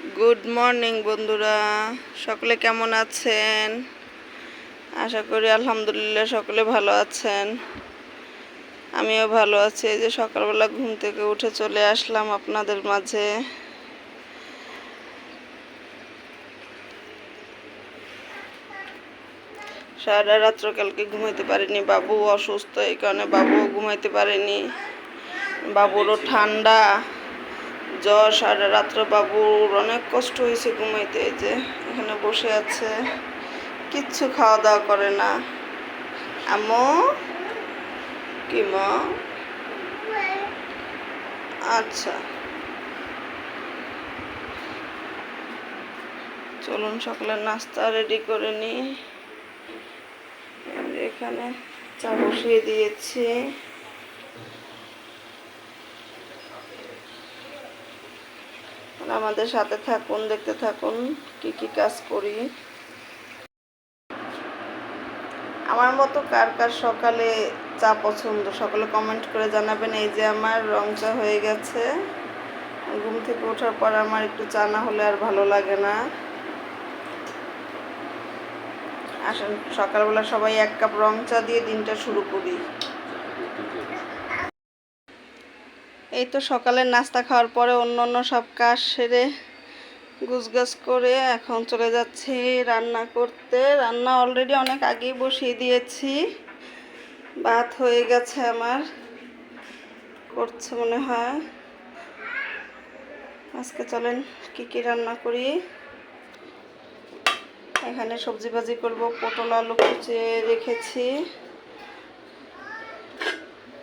Good morning বন্ধুরা। সকলে কেমন আছেন? আশা করি আলহামদুলিল্লাহ সকলে ভালো আছেন। আমিও ভালো আছি। এই যে সকালবেলা ঘুম থেকে উঠে চলে আসলাম আপনাদের মাঝে। সারা রাত্র কালকে ঘুমাইতে পারিনি। বাবু অসুস্থ, এই কারণে বাবুও ঘুমাইতে পারেনি। বাবুরও ঠান্ডা। জ্বর, সারা রাত্র বাবুর অনেক কষ্ট হয়েছে ঘুমাইতে যে এখানে বসে আছে, কিচ্ছু খাওয়া দাওয়া করে না। আমো কি মা? আচ্ছা। চলুন সকালের নাস্তা রেডি করে নিই। এখানে চা বসিয়ে দিয়েছি। আমাদের সাথে থাকুন, দেখতে থাকুন, কি কি কাজ করি। আমার মতো কার কার সকালে চা পছন্দ? সকালে কমেন্ট করে জানাবেন, এই যে আমার রং চা হয়ে গেছে। ঘুম থেকে ওঠার পর আমার একটু চা না হলে আর ভালো লাগে না। আসেন, সকালবেলা সবাই এক কাপ রং চা দিয়ে দিনটা শুরু করি। এই তো সকালের নাস্তা খাওয়ার পরে অন্য অন্য সব কাজ সেরে গুছগাছ করে এখন চলে যাচ্ছি রান্না করতে। রান্না অলরেডি অনেক আগেই বসিয়ে দিয়েছি। ভাত হয়ে গেছে আমার। করছে মনে হয়। আজকে চলেন কি কি রান্না করি। এখানে সবজি ভাজি করব, পটল, আলু কুচিয়ে রেখেছি।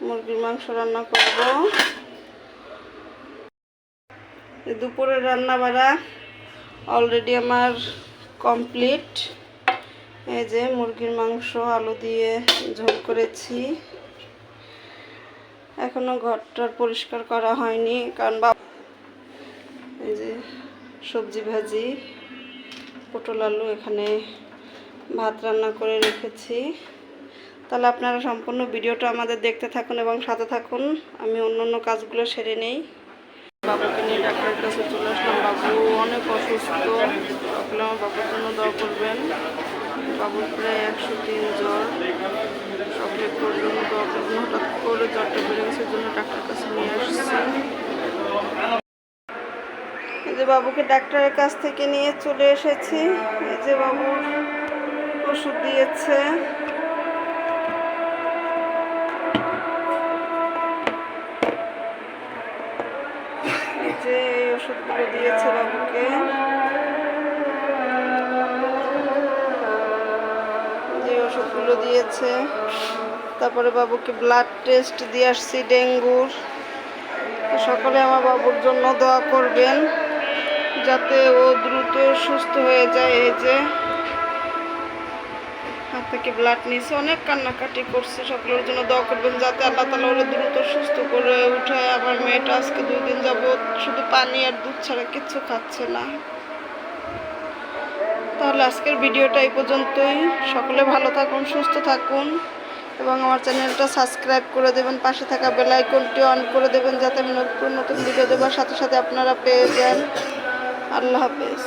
মুরগির মাংস রান্না করব। দুপুরের রান্না বাড়া অলরেডি আমার কমপ্লিট এই যে মুরগির মাংস, আলু দিয়ে ঝোল করেছি। এখনও ঘরটার পরিষ্কার করা হয়নি, কারণ বা এই যে সবজি ভাজি, পটল আলু এখানে ভাত রান্না করে রেখেছি। তাহলে আপনারা সম্পূর্ণ ভিডিওটা আমাদের দেখতে থাকুন এবং সাথে থাকুন। আমি অন্য অন্য কাজগুলো সেরে নেই। বাবুকে নিয়ে ডাক্তারের কাছে চলে আসলাম। বাবু অনেক অসুস্থ। আমার বাবুর জন্য দোয়া করবেন। বাবুর প্রায় একশো তিন জ্বর। সকলে একটুর জন্য দোয়া করবেন। হঠাৎ করে জ্বরটা বেড়ে গেছে জন্য ডাক্তারের কাছে নিয়ে আসছি। যে বাবুকে ডাক্তারের কাছ থেকে নিয়ে চলে এসেছি। এই যে বাবুর ওষুধ দিয়েছে। ওষুধগুলো দিয়েছে বাবুকে। যে ওষুধগুলো দিয়েছে। তারপরে বাবুকে ব্লাড টেস্ট দিয়ে আসছি ডেঙ্গুর। সকলে আমার বাবুর জন্য দোয়া করবেন, যাতে ও দ্রুত সুস্থ হয়ে যায় এই যে। হাত থেকে ব্লাড নিয়েছে, অনেক কান্নাকাটি করছে সকলের জন্য। দোয়া করবেন যাতে আল্লাহ তালা ওরা দ্রুত সুস্থ করে উঠায়। আমার মেয়েটা আজকে দুই দিন যাবৎ শুধু পানি আর দুধ ছাড়া কিচ্ছু খাচ্ছে না। তাহলে আজকের ভিডিওটা এই পর্যন্তই। সকলে ভালো থাকুন, সুস্থ থাকুন এবং আমার চ্যানেলটা সাবস্ক্রাইব করে দেবেন। পাশে থাকা বেল আইকনটি অন করে দেবেন যাতে আমি নতুন নতুন ভিডিও দেওয়ার সাথে সাথে আপনারা পেয়ে যান। আল্লাহ হাফেজ।